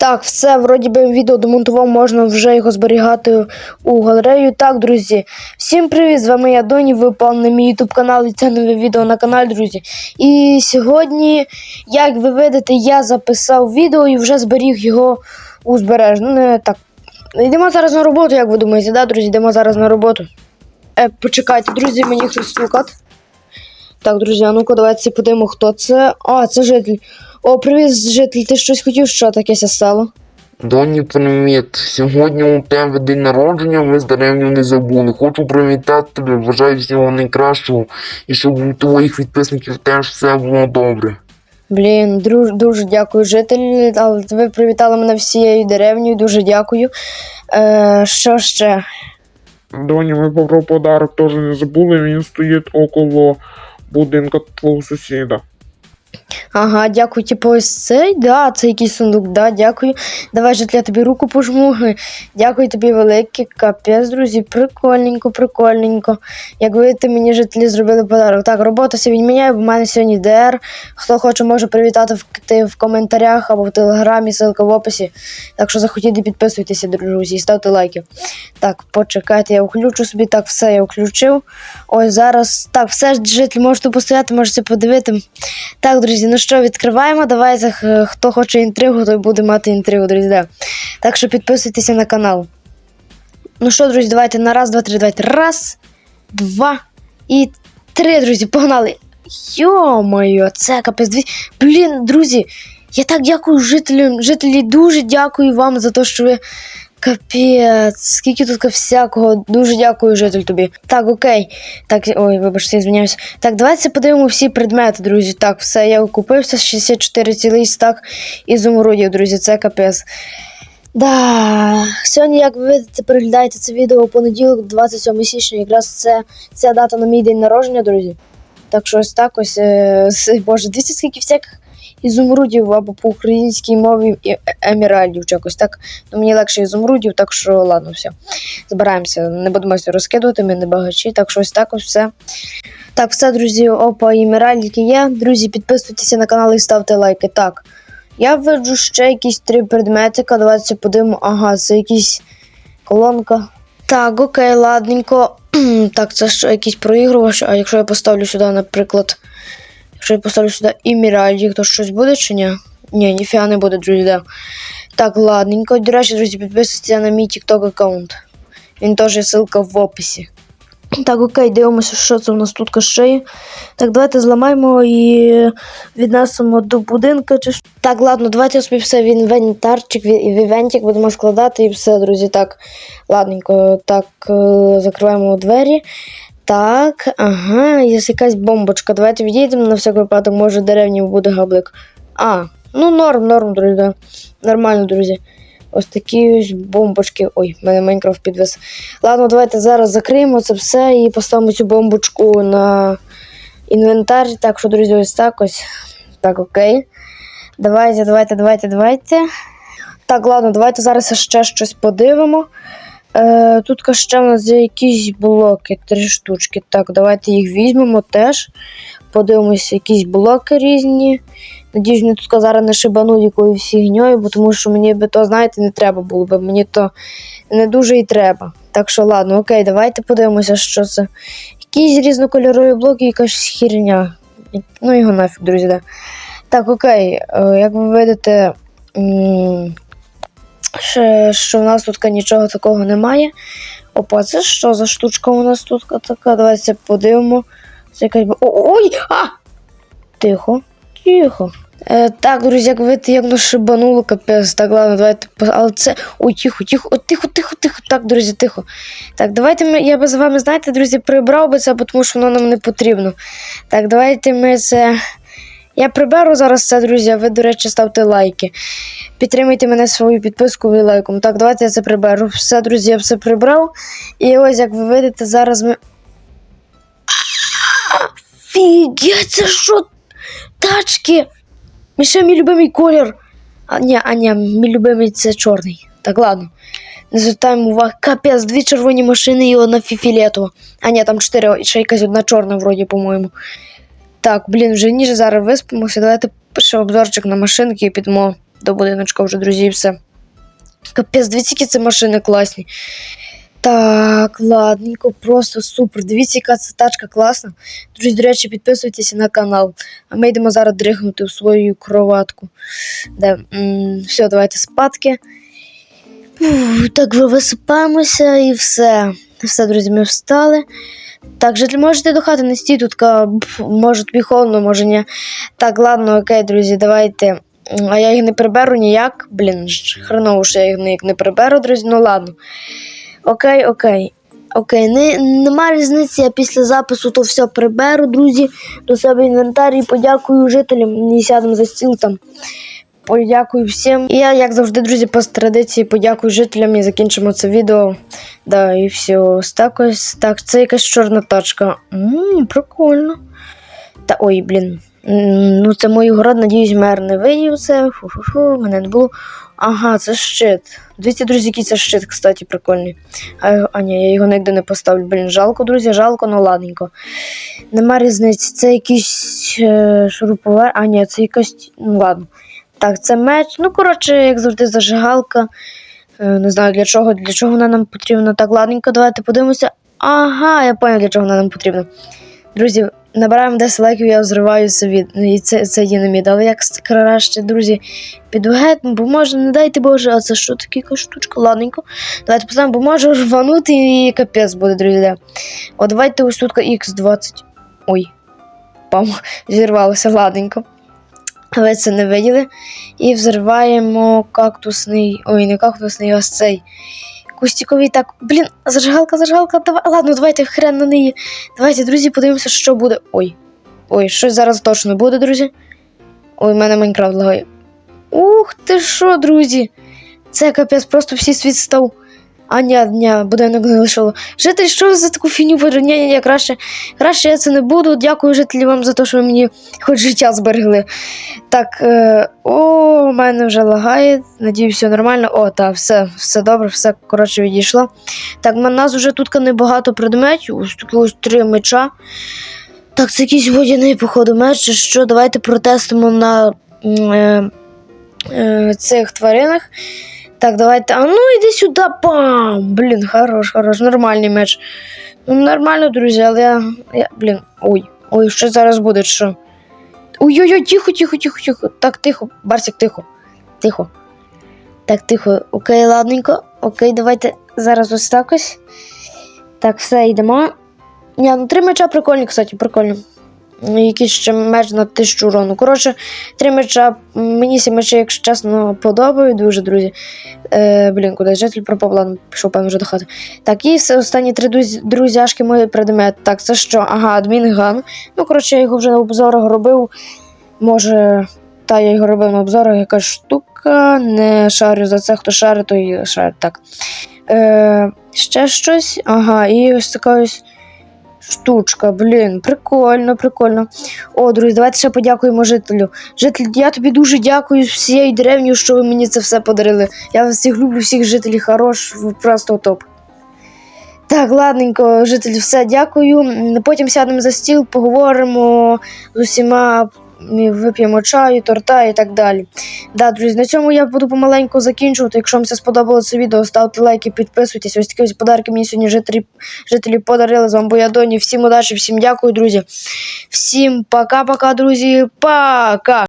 Так, все, вроді би відео домонтував, можна вже його зберігати у галерею. Так, друзі, всім привіт! З вами я Доні. Ви на мій ютуб канал і це нове відео на каналі, друзі. І сьогодні, як ви видите, я записав відео і вже зберіг його у збережну. Ну, не так. Йдемо зараз на роботу, як ви думаєте, да, друзі? Йдемо зараз на роботу. Е, почекайте, друзі, мені хтось стукать. Так, друзі, а ну-ка, давайте подивимо, хто це. А, це житель. О, привіт, житель, ти щось хотів, що таке ся стало? Доні, привіт. Сьогодні у тебе день народження, ми з деревню не забули. Хочу привітати тебе, бажаю всього найкращого і щоб у твоїх підписників теж все було добре. Блін, друж, дуже дякую, житель. Але ви привітали мене всією деревнею, дуже дякую. Е, що ще? Доні, ми про подарок теж не забули, він стоїть около будинка твого сусіда. Ага, дякую, типу, ось цей, да, це якийсь сундук, да, дякую. Давай, житель, я тобі руку пожму. Дякую тобі велике, капець, друзі. Прикольненько, прикольненько. Як видите, мені жителі зробили подарок. Так, робота ся відміняє, бо в мене сьогодні ДР. Хто хоче, може привітати в, ти в коментарях або в телеграмі, ссылка в описі. Так що захотіть, підписуйтеся, друзі, і ставте лайки. Так, почекайте, я включу собі. Так, все, я включив. Ось зараз. Так, все, житель, можете постояти, можете подивити. Так, друзі, ну що, відкриваємо. Давайте, хто хоче інтригу, той буде мати інтригу, друзі. да. Так що підписуйтеся на канал. Ну що, друзі, давайте на раз, два, три, давайте. Раз, два і три, друзі, погнали. Йо-моє, це капець. Дві... Блін, друзі, я так дякую жителям. Жителі, дуже дякую вам за те, що ви. Капець, скільки тут всякого. Дуже дякую, житель тобі. Так, окей. Так, ой, вибачте, я звиняюсь. Так, давайте подивимо всі предмети, друзі. Так, все, я купився 64 цілий стак ізумрудів, друзі, це капець. Да, сьогодні, як ви видите, переглядаєте це відео у понеділок, 27 січня, якраз це ця дата на мій день народження, друзі. Так що ось так ось. Е, боже, дивіться, скільки всяких ізумрудів або по українській мові е- еміральдів, якось так. Ну, мені легше ізумрудів, так що ладно, все. Збираємося, не будемо все розкидувати, ми не багачі, так що ось так ось все. Так, все, друзі, опа, імеральдики є. Друзі, підписуйтеся на канал і ставте лайки. Так. Я виджу ще якісь три предметика. Давайте подивимо. Ага, це якісь колонка. Так, окей, ладненько. так, це що якийсь проігрувач. А якщо я поставлю сюди, наприклад, якщо я поставлю сюди іміральдік, то щось буде чи ні? Ні, ніфіга не буде, друзі. Да. Так, ладненько. До речі, друзі, підписуйтеся на мій TikTok аккаунт. Він теж є ссылка в описі. Так, окей, дивимося, що це у нас тут є. Так, давайте зламаємо і віднесемо до будинка. Чи... Так, ладно, давайте собі все в інвентарчик, в івентик будемо складати і все, друзі. Так, ладненько, так, е, закриваємо двері. Так, ага, є якась бомбочка. Давайте відійдемо на всяк випадок, може деревні буде габлик. А, ну норм, норм, друзі. да. Нормально, друзі. Ось такі ось бомбочки. Ой, в мене Майнкрафт підвис. Ладно, давайте зараз закриємо це все і поставимо цю бомбочку на інвентар. Так що, друзі, ось так ось. Так, окей. Давайте, давайте, давайте, давайте. Так, ладно, давайте зараз ще щось подивимо. Е, тут ще в нас є якісь блоки, три штучки. Так, давайте їх візьмемо теж. Подивимося, якісь блоки різні. Надіюсь, мені тут зараз не шибануть якоюсь фігньою, бо тому що мені би то, знаєте, не треба було б. Мені то не дуже і треба. Так що, ладно, окей, давайте подивимося, що це. Якісь різнокольорові блоки, якась хірня. Ну його нафіг, друзі, да. Так, окей, е, як ви видите, що в нас тут нічого такого немає. Опа, це що за штучка у нас тут така? Давайте подивимо. Це якась. Ой! А! Тихо, тихо. Е, так, друзі, як видите, як воно шибануло, капець. Так, ладно, давайте. Але це. Ой, тихо, тихо, О, тихо, тихо, тихо. Так, друзі, тихо. Так, давайте ми. Я би з вами, знаєте, друзі, прибрав би це, тому що воно нам не потрібно. Так, давайте ми це. Я приберу зараз це, друзі, ви, до речі, ставте лайки. Підтримуйте мене своєю підпискою і лайком. Так, давайте я це приберу. Все, друзі, я все прибрав. І ось, як ви видите, зараз ми. Фігеть, це що? Тачки! Ще мій любимий колір. А ні, а ні, мій любимий це чорний. Так, ладно. Не звертаємо уваги. Капець, дві червоні машини і одна фіфілетова. А ні, там чотири, ще якась одна чорна, вроді, по-моєму. Так, блін, вже ніже зараз виспимося. Давайте ще обзорчик на машинки і підемо до будиночка вже, друзі, і все. Капець, дивіться, які це машини класні. Так, ладненько, просто супер. Дивіться, яка це тачка класна. Друзі, до речі, підписуйтесь на канал. А ми йдемо зараз дригнути в свою кроватку. Де, м, все, давайте спадки. Так, ви висипаємося і все. Все, друзі, ми встали. Так, житель, можете до хати не стій тут, може тобі може ні. Так, ладно, окей, друзі, давайте. А я їх не приберу ніяк. Блін, хреново, що я їх ніяк не приберу, друзі. Ну ладно. Окей, окей. Окей, не, нема різниці, я після запису то все приберу, друзі, до себе інвентар і подякую жителям і сядемо за стіл там. Подякую всім. І я, як завжди, друзі, по традиції подякую жителям і закінчимо це відео. Да, і все. Так ось. Так, це якась чорна тачка. Ммм, прикольно. Та ой, блін. Ну, це мій город, надіюсь, мер не видів це. Фу-фу-фу, мене не було. Ага, це щит. Дивіться, друзі, який це щит, кстати, прикольний. А, а ні, я його ніде не поставлю. Блін, жалко, друзі, жалко, ну ладненько. Нема різниці. Це якийсь е, шуруповер. А, ні, це якась. Ну ладно. Так, це меч. Ну, коротше, як завжди, зажигалка. Е, Не знаю для чого, для чого вона нам потрібна. Так, ладненько, давайте подивимося. Ага, я поняв, для чого вона нам потрібна. Друзі, набираємо 10 лайків, я взриваю собі і це, це дінаміт. Але як краще, друзі, піду ну, бо може, не дайте Боже, а це що таке штучка? Ладненько. Давайте поставимо, бо може рванути і капець буде, друзі. Да. О, давайте ось тут Х20. Ой. Пам, зірвалося, ладненько. Але це не виділи. І взриваємо кактусний. Ой, не кактусний, а цей. Кустіковий так. Блін, зажигалка, зажигалка. Давай. Ладно, давайте хрен на неї. Давайте, друзі, подивимося, що буде. Ой. Ой, щось зараз точно буде, друзі. Ой, в мене Майнкрафт лагає. Ух ти що, друзі! Це капець, просто всі світ став. А ні, ні, будинок не лишило. Житель, що ви за таку фіню? Ні, ні, ні, краще, краще я це не буду. Дякую жителі вам за те, що ви мені хоч життя зберегли. Так, е, о, у мене вже лагає. Надію, все нормально. О, так, все, все добре, все коротше відійшло. Так, у нас вже тут небагато предметів. Ось такі ось три меча. Так, це якийсь водяний, походу, меч, що. Давайте протестимо на е, е, цих тваринах. Так, давайте. А ну іди сюди, пам! Блін, хорош, хорош, нормальний меч. Ну, нормально, друзі, але я. я блін, ой, ой, що зараз буде, що? Ой-ой-ой, тихо, тихо, тихо, тихо. Так, тихо, Барсик, тихо. Тихо. Так, тихо. Окей, ладненько. Окей, давайте зараз ось так ось. Так, все, йдемо. Ні, ну три меча прикольні, кстати, прикольно. Якийсь ще меч на тисячу урону. Коротше, три меча. Мені ці мечі, якщо чесно, подобають дуже, друзі. Е, блін, куди житель пропав, ладно, пішов певно вже до хати. Так, і все останні три друзяшки мої предмет. Так, це що? Ага, адмінган. Ну, коротше, я його вже на обзорах робив. Може, та я його робив на обзорах, якась штука. Не шарю за це, хто шарить, той шарить. Так. Е, ще щось. Ага, і ось така ось штучка. Блін, прикольно, прикольно. О, друзі, давайте ще подякуємо жителю. Житель, я тобі дуже дякую всієї деревнею, що ви мені це все подарили. Я вас всіх люблю, всіх жителів хорош, просто топ. Так, ладненько, житель, все, дякую. Потім сядемо за стіл, поговоримо з усіма, вип'ємо чаю, торта і так далі. Да, друзі, на цьому я буду помаленьку закінчувати. Якщо вам це сподобалося відео, ставте лайки, підписуйтесь. Ось такі ось подарки мені сьогодні жителі, жителі подарили з Амбоядоні. Всім удачі, всім дякую, друзі. Всім пока-пока, друзі. Пока!